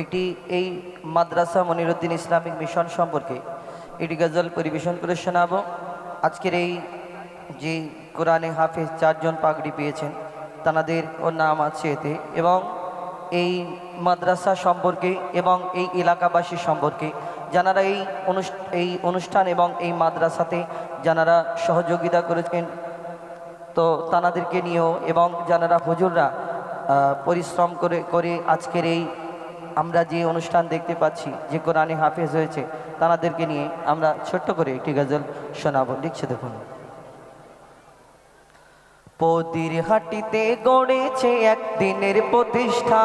একটি এই মাদ্রাসা Moniruddin Islamic mission সম্পর্কে এটি গজল পরিবেশন করে শোনাবো। আজকের এই যে কোরআনে হাফেজ চারজন পাগড়ি পেয়েছেন তাদের ও নাম আছে এতে এবং এই মাদ্রাসা সম্পর্কে এবং এই এলাকাবাসী সম্পর্কে যারা এই এই অনুষ্ঠান এবং এই মাদ্রাসাতে যারা সহযোগিতা করেছেন, তো তানাদেরকে নিয়েও এবং যারা হুজুররা পরিশ্রম করে করে আজকের এই আমরা যে অনুষ্ঠান দেখতে পাচ্ছি, যে কোরআনে হাফেজ হয়েছে, তানাদেরকে নিয়ে আমরা ছোট্ট করে একটি গজল শোনাবো। লিখছে দেখুন। পদির হাটিতে গড়েছে একদিনের প্রতিষ্ঠা।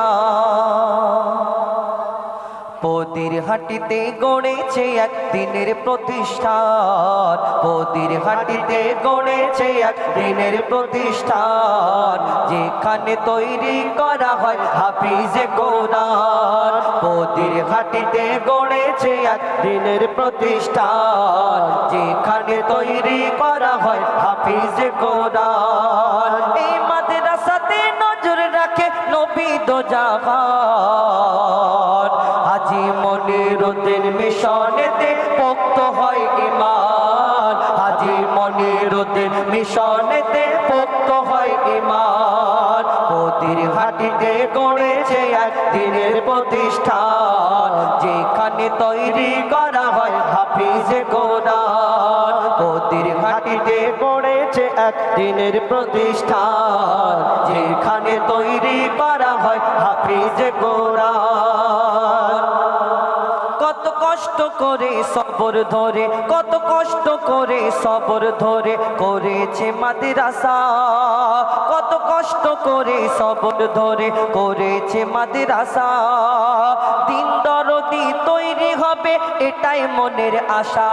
পদির হাটিতে গড়েছে একদিনের প্রতিষ্ঠান। পদির হাটিতে গড়েছে একদিনের প্রতিষ্ঠান। যেখানে তৈরি করা হয় হাফিজে কোরআন। পদির হাটিতে গড়েছে একদিনের প্রতিষ্ঠান। যেখানে তৈরি করা হয় হাফিজে কোরআন। এই মাদ্রাসাতে নজর রাখে নবী দো মনিরুদ্দিন মিশনেতে পোক্ত হয় ইমান হাজি মনিরুদ্দিন মিশনেতে পোক্ত হয় ইমান পদির হাটিতে গড়েছে একদিনের প্রতিষ্ঠান। যেখানে তৈরি করা হয় হাফিজে কোরআন পদির হাটিতে গড়েছে একদিনের প্রতিষ্ঠান। যেখানে তৈরি করা হয় হাফিজে কোরআন কষ্ট করে সবর ধরে কত কষ্ট করে সবর ধরে করেছে মাদ্রাসা। কত কষ্ট করে সবর ধরে করেছে মাদ্রাসা। দিন দরদি তৈরি হবে এটাই মনের আশা।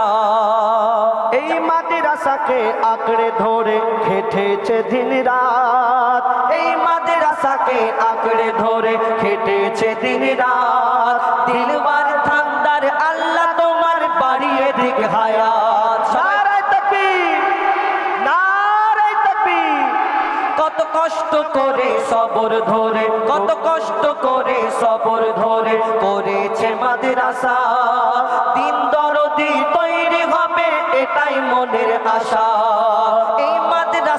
এই মাদ্রাসাকে আঁকড়ে ধরে খেটেছে দিন রাত। এই মাদ্রাসাকে আঁকড়ে ধরে খেটেছে দিন রাত। দিলবার ঠান্ডার আল্লাহ তোমার দিকে হায়াত। নারায় তাকবীর নারায় তাকবীর। কত কষ্ট করে সবর ধরে, কত কষ্ট করে সবর ধরে করেছে মাদ্রাসা। দিন দরদি তৈরি হবে, এটাই মনের আশা।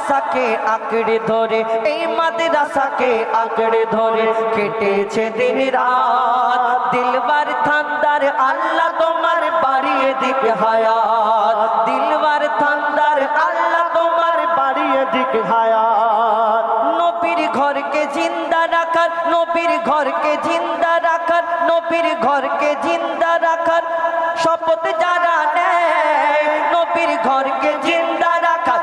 মাদ্রাসাকে আঁকড়ে ধরে, এই মাদ্রাসাকে আঁকড়ে ধরে কেটেছে দিন রাত। দিলবার ঠান্ডার আল্লাহ তোমার বাড়িয়ে দিকে হায়াত। দিলবার ঠান্ডার আল্লাহ তোমার বাড়িয়ে দিক হায়াত। নবীর ঘরকে জিন্দা রাখার, নবীর ঘরকে জিন্দা রাখার, নবীর ঘরকে জিন্দা রাখার শপথ যারা নেয়, নবীর ঘরকে জিন্দা রাখার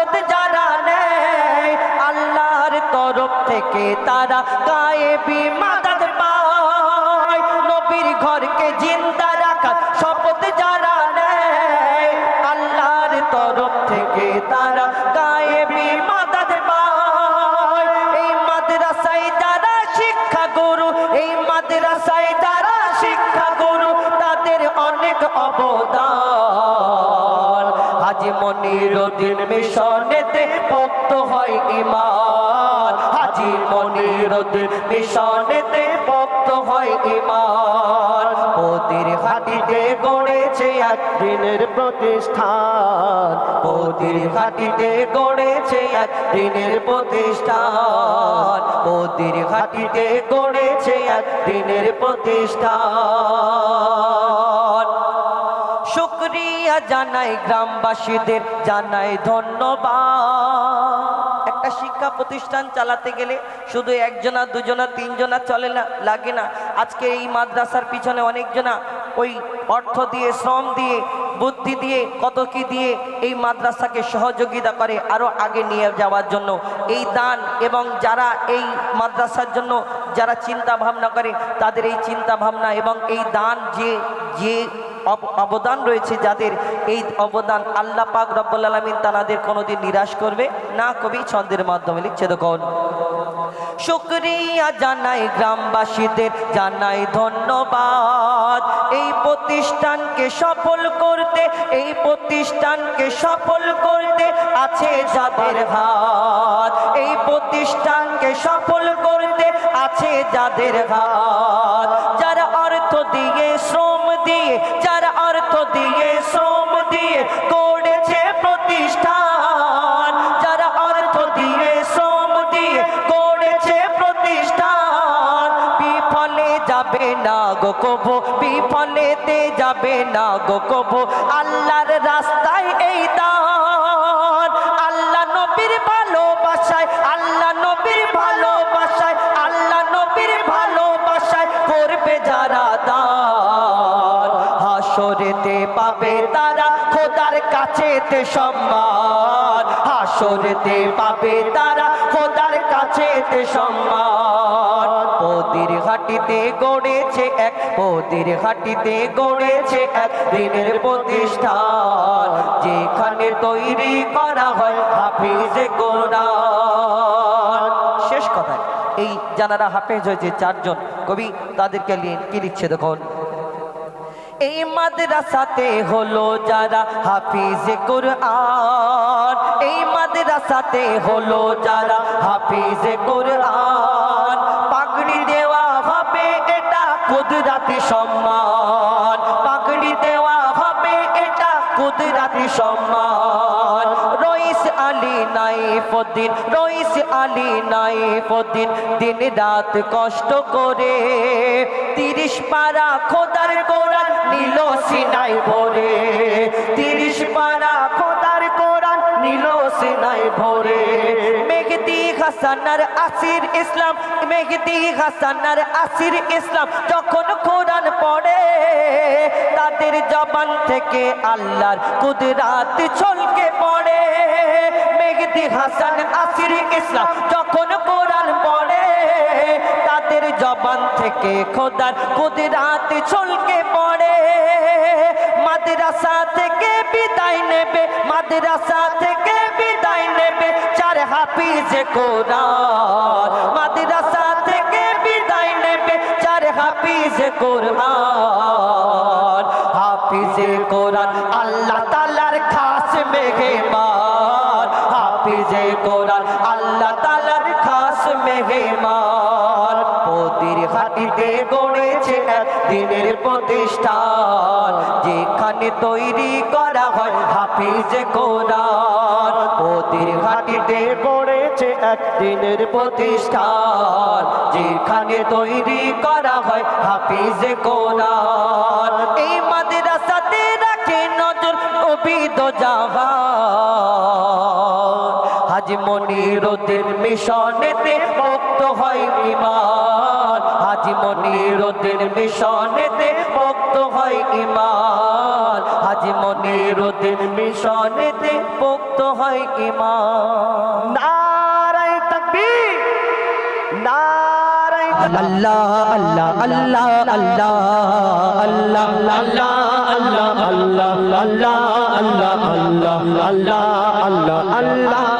শপথ যারা নেয়, আল্লাহর তরফ থেকে তারা গায়ে বিমাদাত পায়। নবীর ঘরকে জিন্দা শপথ যারা নেয়, আল্লাহর তরফ থেকে তারা গায়ে এই মাদ্রাসায় যারা শিক্ষা গুরু এই মাদ্রাসায় যারা শিক্ষা গুরু তাদের অনেক অবদান মনিরুদ্দিন মিশনেতে ভক্ত হয় ইমান হাজি মনিরুদ্দিন মিশনেতে ভক্ত হয় ইমান ওদের হাটিতে গড়েছে একদিনের প্রতিষ্ঠান। ওদের হাটিতে গড়েছে একদিনের প্রতিষ্ঠান। ওদের হাটিতে গড়েছে একদিনের প্রতিষ্ঠান। জানাই গ্রামবাসীদের, জানাই ধন্যবাদ। একটা শিক্ষা প্রতিষ্ঠান চালাতে গেলে শুধু একজনা, দুজনা, তিনজনা চলে না, লাগে না। আজকে এই মাদ্রাসার পিছনে অনেকজনা ওই অর্থ দিয়ে, শ্রম দিয়ে, বুদ্ধি দিয়ে কত কি দিয়ে এই মাদ্রাসাকে সহযোগিতা করে আরও আগে নিয়ে যাওয়ার জন্য। এই দান এবং যারা এই মাদ্রাসার জন্য যারা চিন্তা ভাবনা করে, তাদের এই চিন্তা ভাবনা এবং এই দান যে যে অবদান রয়েছে যাদের। এই অবদান আল্লাহ পাক রব্বুল আলমিন তাদের কোনোদিন নিরাশ করবে না কবি ছন্দের মাধ্যমে লিখছে দেখুন। শুক্রিয়া জানাই গ্রামবাসীদের, জানাই ধন্যবাদ। এই প্রতিষ্ঠানকে সফল করতে, এই প্রতিষ্ঠানকে সফল করতে আছে যাদের হাত। এই প্রতিষ্ঠানকে সফল করতে আছে যাদের হাত। যারা অর্থ দিয়ে শ্রম দিয়ে, যারা অর্থ দিয়ে শ্রম দিয়ে না গো কবু বিফলেতে যাবে না গো কবু। আল্লাহর রাস্তায় এই দান। আল্লাহ নবীর ভালোবাসায়, আল্লাহ নবীর ভালোবাসায়, আল্লাহ নবীর ভালোবাসায় করবে যারা দান। হাসরেতে পাবে তারা খোদার কাছেতে সম্মান। হাসরেতে পাবে তারা খোদার কাছেতে সম্মান। পদির ঘাটিতে গড়েছে এক পদির ঘাটিতে গড়েছে এক দিনের প্রতিষ্ঠান। যেখানে তৈরি করা হয় হাফিজে কোরআন। শেষ কথায়, এই জানারা হাফেজ হয়েছে চারজন। কবি, তাদেরকে কি লিখছে দেখুন? এই মাদ্রাসাতে হলো যারা হাফিজ কোরআন। এই মাদ্রাসাতে হলো যারা হাফিজ কোরআন। কুদরাতি সম্মান। পাগড়ি দেওয়া হবে এটা কুদরাতি সম্মান। রইস আলী নাইফুদ্দিন, রইস আলী নাইফুদ্দিন, দিন রাত কষ্ট করে তিরিশ পারা খোদার কোরআন নিল সিনাই ভরে। তিরিশ পারা খোদার কোরআন নিল সিনাই ভরে। হাসানার আসির ইসলাম মেঘদি হাসানার আসির ইসলাম, যখন কোরআন পড়ে, তাদের জবান থেকে আল্লাহর কুদরাত ছলকে পড়ে। মেঘদি হাসান আসির ইসলাম, যখন কোরআন পড়ে, তাদের জবান থেকে খোদার কুদরাত ছলকে পড়ে। মাদ্রাসা থেকে বিদায় নেবে, মাদ্রাসা থেকে বিদায় নেবে, চার হাফিজ কোরআন। মাদ্রাসা থেকে বিদায় নেবে, চার হাফিজ কোরআন। হাফিজ কোরআন আল্লাহ তালার খাস মেহমান। হাফিজ কোরআন আল্লাহ তালার খাস মেহমান। পদির হাটিতে এক দিনের প্রতিষ্ঠান যেখানে তৈরি করা হয় হাফিজ কোরআন। পদির হাটিতে পড়েছে এক দিনের প্রতিষ্ঠান যেখানে তৈরি করা হয় হাফিজ কোরআন। এই মাদ্রাসাতে রাখে নজর অবিদ হাজি মনিরুদ্দিন মিশনেতে মুক্ত হয় ইমান হাজি মনিরুদ্দিন মিশনেতে মুক্ত হয় ইমান হাজি মনিরুদ্দিন মিশনেতে মুক্ত হয় ইমান নারায় তকবীর নারায় আল্লাহ আল্লাহ আল্লাহ আল্লাহ আল্লাহ আল্লাহ আল্লাহ আল্লাহ আল্লাহ আল্লাহ আল্লাহ আল্লাহ আল্লাহ আল্লাহ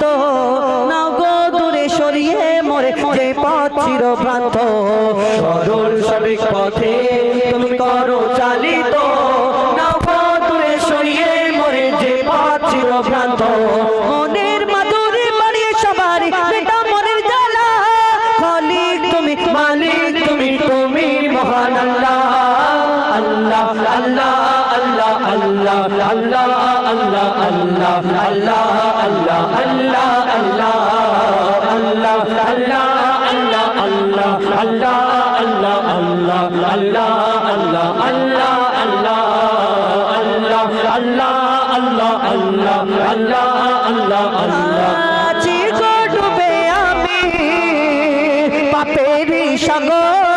চালিত না গো দূরে সরিয়ে মরে, যে পথ চির ভ্রান্ত সরল সঠিক পথে তুমি করো চালিত। না গো দূরে সরিয়ে মরে, যে পথ চির ভ্রান্ত মনের মাধুরী বাড়িয়ে সবার মেটা মনের জ্বালা। খালিক তুমি, মালিক তুমি তুমি মহান আল্লাহ। আল্লাহ আল্লাহ আল্লাহ আল্লাহ আল্লাহ আল্লাহ আল্লাহ আল্লাহ আল্লাহ আল্লাহ আল্লাহ। গো ডুবে আমি পাপের সাগরে।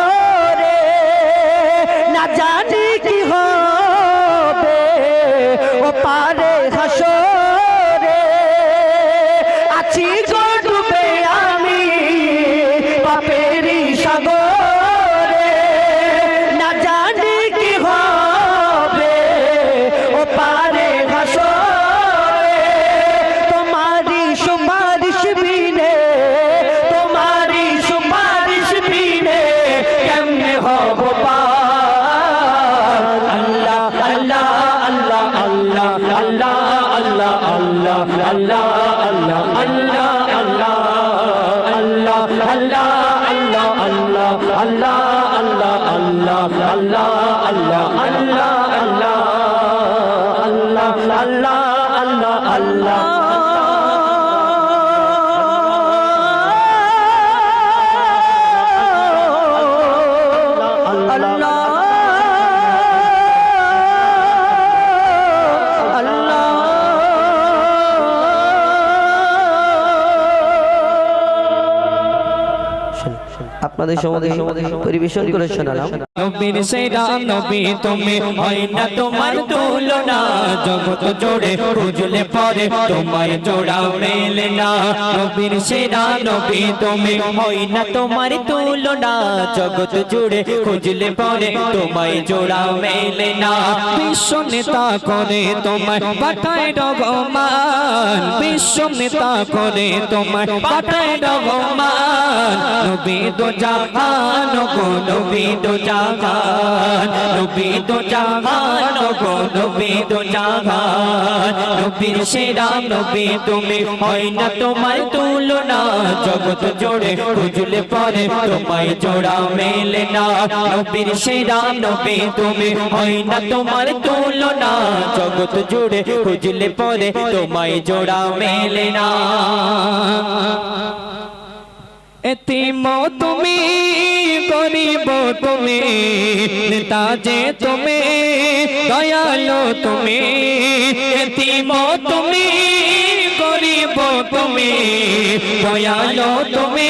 আল্লাহ আপনাদের সমাধি পরিবেশন করে শোনালাম। নবীর সেরা নবী তুমি হয় না তোমার তুলনা। জগৎ জোড়ে খুঁজলে পরে তোমায় জোড়া মেলে না। নবীর সেরা নবী তুমি হয় না তোমার তুলনা। জগৎ জুড়ে খুঁজলে পরে তোমায় জোড়া মেলে না। বিশ্ব নেতা করে তোমায় পাঠায় রঘমান বিশ্ব নেতা করে তোমায় পাঠায় রঘমান নবী দো জাহান, গো নবী দো জাহান। নবী গো নবী জাহান। নবীর সেরা নবী তুমি, হয় না তোমার তুলনা? জগৎ জোড়ে খুঁজলে পরে তোমায় জোড়া মেলে না। নবীর সেরা নবী তুমি, হয় না তোমার তুলনা? জগৎ জুড়ে খুঁজলে পরে তোমায় জোড়া মেলে না। এতিম তুমি গরিব তুমি, নেতা যে তুমি, দয়ালো তুমি। এতিম তুমি গরিব তুমি, দয়ালো তুমি,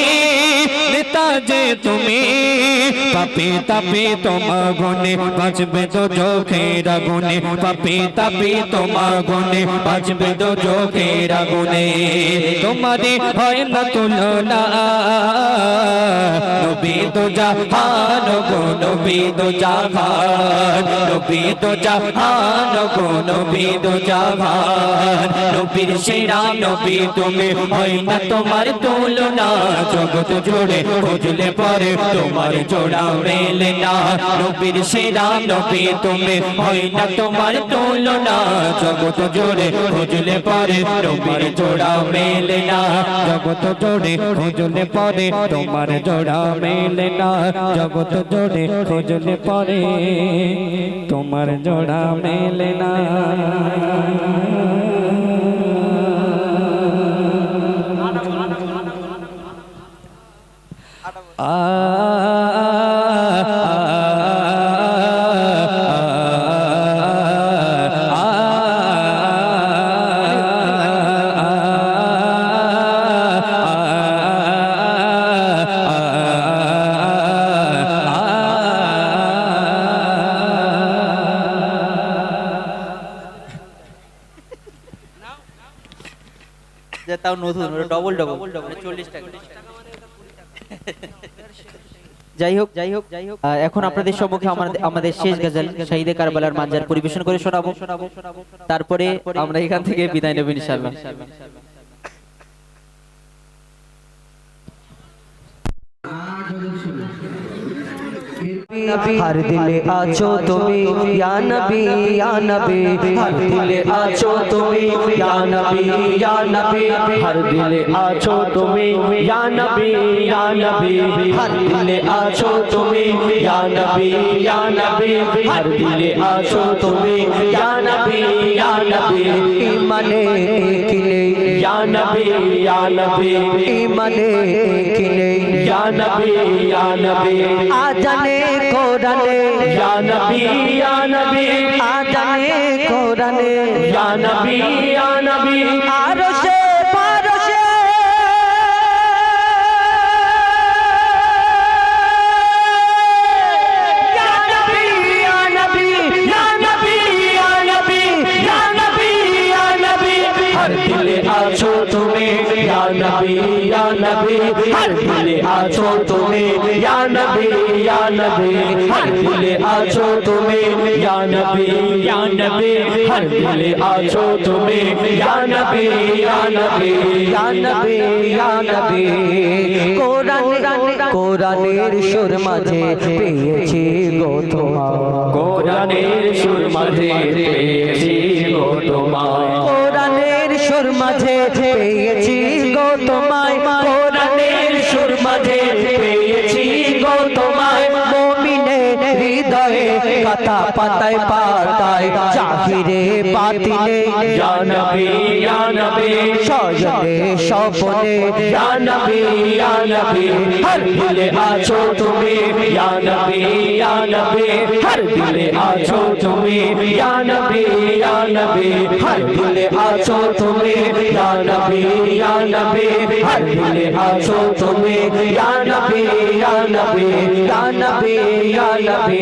নেতা যে তুমি। পাপি তাপি তোমার গুণে বাঁচবে তো চোখের আগুনে। পাপি তাপি তোমার গুণে বাঁচবে তো চোখের আগুনে। তোমারে হয় না তুলনা। নবী তো জাহান গো, নবী তো জাহান। নবী তো জাহান গো, নবী তো জাহান। নবীর সেরা নবী তুমি, হয় না তোমার তুলনা। জগৎ জোড়ে খুঁজলে পরে তোমার জোড়া মেলে না। নবীর সেরা নবী তুমি, হয় না তোমার তুলনা। জগৎ জোড়ে খুঁজলে পরে তোমার জোড়া মেলে না। জগৎ জোড়ে খুঁজলে পরে তোমার জোড়া মেলে না। জগৎ জোড়ে খুঁজলে পরে তোমার জোড়া মেলে না। তাও নতুন ডবল ডবল চল্লিশ টাকা যাই হোক যাই হোক যাই হোক। এখন আপনাদের সম্মুখে আমাদের আমাদের শেষ গজল শহীদে কারবালার মানজার পরিবেশন করে শোনাবো। তারপরে আমরা এখান থেকে বিদায় নেব ইনশাআল্লাহ। हर दिल आछो तुम्हें या नबी या नबी हर दिल आछो तुम्हें या नबी या नबी हर दिल आछो तुम्हें या नबी या नबी हर दिल आछो तुम्हें या नबी या नबी हर दिल आछो तुम्हें या नबी या नबी ईमाने किले ইয়া নবী ইয়া নবী ঈমানে কিনে ইয়া নবী ইয়া নবী আজানে কোরানে আজানে কোরানে ইয়া নবী হর দিলে আছো তুমি ইয়া নবী ইয়া নবী। হর দিলে আছো তুমি ইয়া নবী ইয়া নবী ইয়া নবী ইয়া নবী। কোরআন কোরআনের সুর মাঝে পেয়েছি গো তোমার। কোরআনের সুর মাঝে পেয়েছি গো তোমায় কোরআনের সুর মাঝে পেয়েছি গো তোমায়। কোরআনের সুর মাঝে পেয়েছি গো তোমায় Okay. পাতা পাতায় পাতায় চাহিরে পাতিলে জানবে জানবে সজনে সপনে জানবে জানবে হর দিলে আছো তুমি জানবে জানবে হর দিলে আছো তুমি জানবে জানবে হর দিলে আছো তুমি জানবে জানবে হর দিলে আছো তুমি জানবে জানবে জানবে জানবে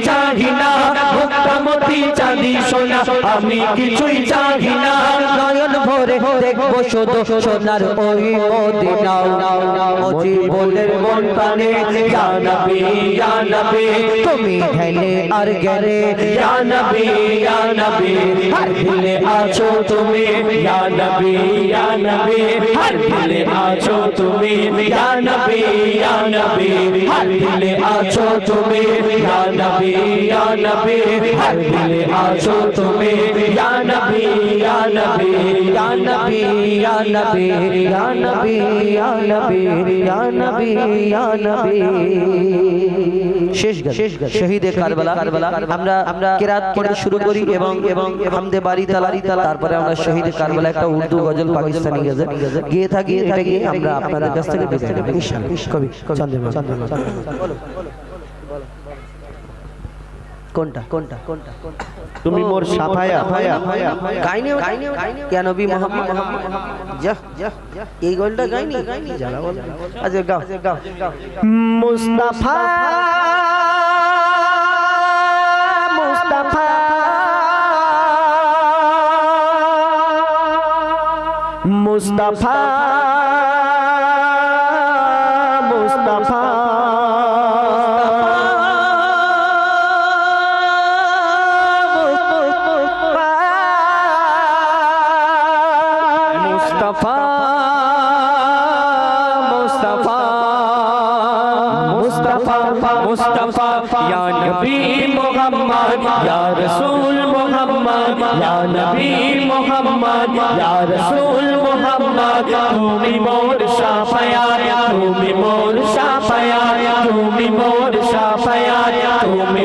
আমি কিছুই চাহি না। নয়ন ভরে দেখব শুধু সোনার ওই মদিনা। ও জীবনের মন প্রাণে ইয়া নবী ইয়া নবী। তুমি ঢেলে আর গেলে, ইয়া নবী ইয়া নবী। হর দিলে আছো তুমি, ইয়া নবী ইয়া নবী। হর দিলে আছো তুমি, ইয়া নবী ইয়া নবী। হর দিলে আছো তুমি, ইয়া নবী ইয়া নবী। হর দিলে আছো তুমি। কারবালা কারবালা। আমরা শুরু করি এবং এবং হামদে বাড়ি তারপরে আমরা শহীদে কারবালা একটা উর্দু গজল পাকিস্তানি গিয়ে থাকি আমরা আপনাদের কাছ থেকে কোনটা কোনটা কোনটা তুমি মোর সাফায়া। গাইনি গাইনি কেন নবী মোহাম্মদ? যা যা এই গলটা গাইনি? জানা বল আচ্ছা গাও গাও। মুস্তাফা মুস্তাফা। মুস্তাফা।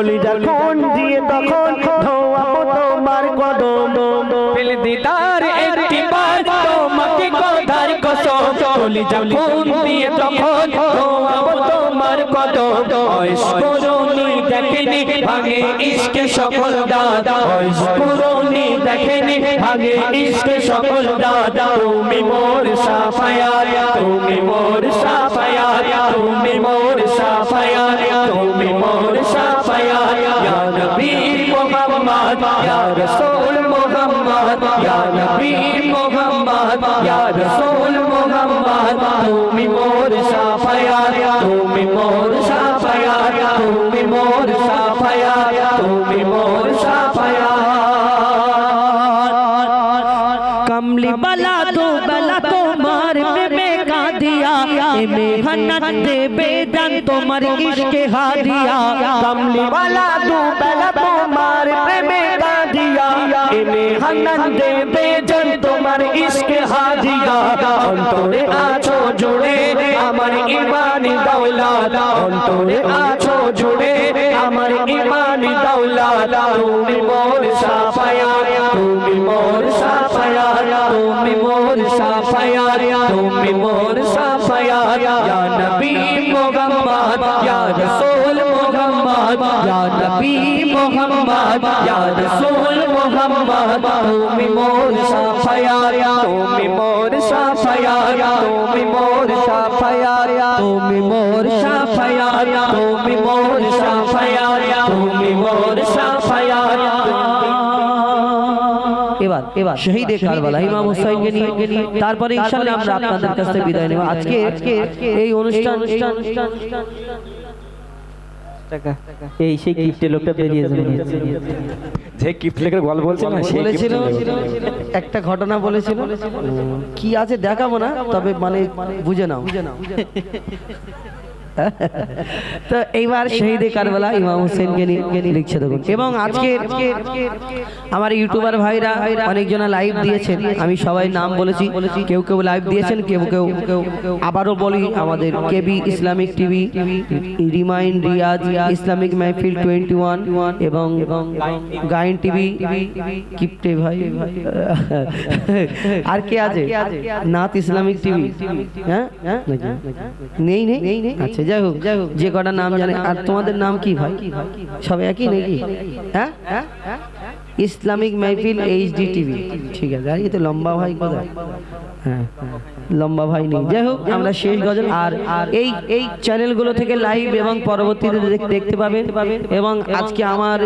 কলিজা কোন দিয়ে তখন ধোয়াবো তোমার কদম। দিদার একটিবার তোমাকে কথার কসম। দিয়ে তখন ধোয়াবো তোমার কদম। দেখেনি ভাগে ইশকে সকল দাদা বয়স দেখেনি ভাগে ইশকে সকল দাদা তুমি মোর সাফায়ার তুমি মোর সাফায়ার মুহাম্মদ ইয়া রাসূল মুহাম্মদ ইয়া নবী মুহাম্মদ ইয়া রাসূল কাঁদিয়া এমে হান্নাত দেবে জান তোমার ইশকে হাদিয়া কমলি বালা তো প্রেমে কাঁদিয়া এমে দেবে জান তোমার ইশকে হাদিয়া। অন্তরে আছো জুড়ে আমার ইমানি দৌলত অন্তরে আছো জুড়ে আমার ইমানি দৌলত তুমি মোর সাফায়ার তুমি মোর সাফায়ার তুমি মোর সাফায়ার তুমি মোর সাফায়ার ইয়া নবী মুহাম্মদ, ইয়া রাসূল মুহাম্মদ ইয়া নবী মুহাম্মদ ইয়া রাসূল মুহাম্মদ তুমি মোর সাফায়ার তুমি মোর সাফায়ার তুমি মোর সাফায়ার তুমি মোর সাফায়ার তুমি মোর সাফায়ার তুমি মোর সাফায়ার এবার এবার শহীদে কারবালা ইমাম হুসাইনকে নিয়ে তারপরে ইনশাআল্লাহ আমরা আপনাদের কাছ থেকে বিদায় নেব আজকে এই অনুষ্ঠান এই সেই গিফটে লোকটা বেরিয়ে যাবে যে গল্প বলছে না বলেছিল একটা ঘটনা বলেছিল। কি আছে দেখাবো না তবে মানে বুঝে নাও বুঝে নাও। তো এইবার শহীদে কারবালা ইমাম হোসেনকে নিয়ে লিখছে দেখুন এবং আজকে আমার ইউটিউবার ভাইরা অনেকজনা লাইভ দিয়েছেন। আমি সবাই নাম বলেছি। কেউ কেউ লাইভ দিয়েছেন কেউ কেউ আবারও বলি আমাদের KB Islamic TV remind Riyaz Islamic মাহফিল টোয়েন্টি ওয়ান এবং গাইন টিভি কিপটে ভাই আর কে আছে? নাথ ইসলামিক টিভি হ্যাঁ? নেই নেই। আচ্ছা। যাই হোক যাই হোক যে কটা নাম জানে। আর তোমাদের নাম কি ভাই? সব একই নাকি? হ্যাঁ? ইসলামিক মাহফিল এইচডি টিভি ঠিক আছে আর এতে তো লম্বা ভাই কোথায়? হ্যাঁ লম্বা ভাই নেই। যাই হোক আমরা শেষ গজল। আর এই এই চ্যানেলগুলো থেকে লাইভ এবং পরবর্তীতে দেখতে পাবেন। এবং আজকে আমার